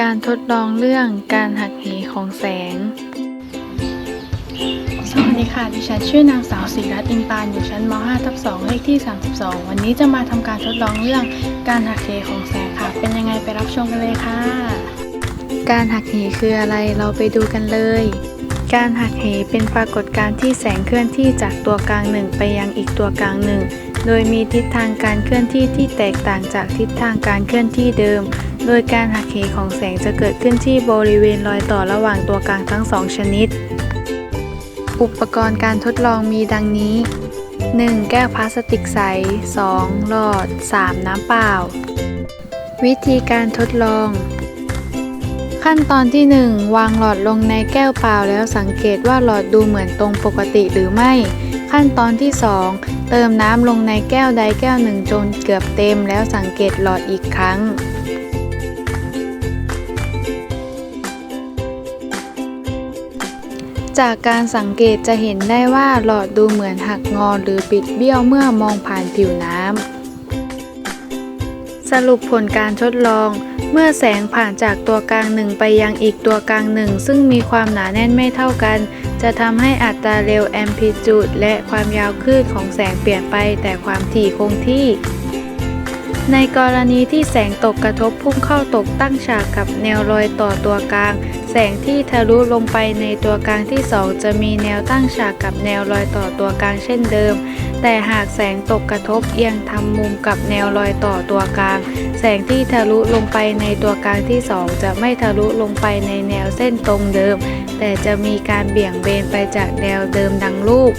การทดลองเรื่องการหักเหของแสง สวัสดีค่ะ ดิฉันชื่อนางสาวศิรัตน์อินปาน อยู่ชั้นม .5 ทับ2เลขที่ 32 วันนี้จะมาทำการทดลองเรื่องการหักเหของแสงค่ะ เป็นยังไงไปรับชมกันเลยค่ะ การหักเหคืออะไรเราไปดูกันเลย การหักเหเป็นปรากฏการณ์ที่แสงเคลื่อนที่จากตัวกลางหนึ่งไปยังอีกตัวกลางหนึ่ง โดยมีทิศทางการเคลื่อนที่ที่แตกต่างจากทิศทางการเคลื่อนที่เดิม โดยการหักเหของแสงจะเกิดขึ้นที่บริเวณรอยต่อระหว่างตัวกลางทั้งสองชนิด อุปกรณ์การทดลองมีดังนี้ 1. แก้วพลาสติกใส 2. หลอด 3. น้ำเปล่า วิธีการทดลอง ขั้นตอนที่ 1 วางหลอดลงในแก้วเปล่าแล้วสังเกตว่าหลอดดูเหมือนตรงปกติหรือไม่ ขั้นตอนที่ 2 เติมน้ำลงในแก้วใดแก้วหนึ่งจนเกือบเต็มแล้วสังเกตหลอดอีกครั้ง จากการสังเกตจะเห็นได้ว่าหลอดดูเหมือนหักงอหรือปิดเบี้ยวเมื่อมองผ่านผิวน้ำ สรุปผลการทดลอง เมื่อแสงผ่านจากตัวกลางหนึ่งไปยังอีกตัวกลางหนึ่ง ซึ่งมีความหนาแน่นไม่เท่ากัน จะทำให้อัตราเร็วแอมพลิจูดและความยาวคลื่นของแสงเปลี่ยนไปแต่ความถี่คงที่ ในกรณีที่แสงตกกระทบพุ่งเข้าตกตั้งฉากกับแนวรอยต่อตัวกลาง แสงที่ทะลุลงไปในตัวกลางที่ 2 จะมีแนวตั้งฉากกับแนวรอยต่อตัวกลางเช่นเดิม แต่หากแสงตกกระทบเอียงทำมุมกับแนวรอยต่อตัวกลาง แสงที่ทะลุลงไปในตัวกลางที่ 2 จะไม่ทะลุลงไปในแนวเส้นตรงเดิม แต่จะมีการเบี่ยงเบนไปจากแนวเดิมดังรูป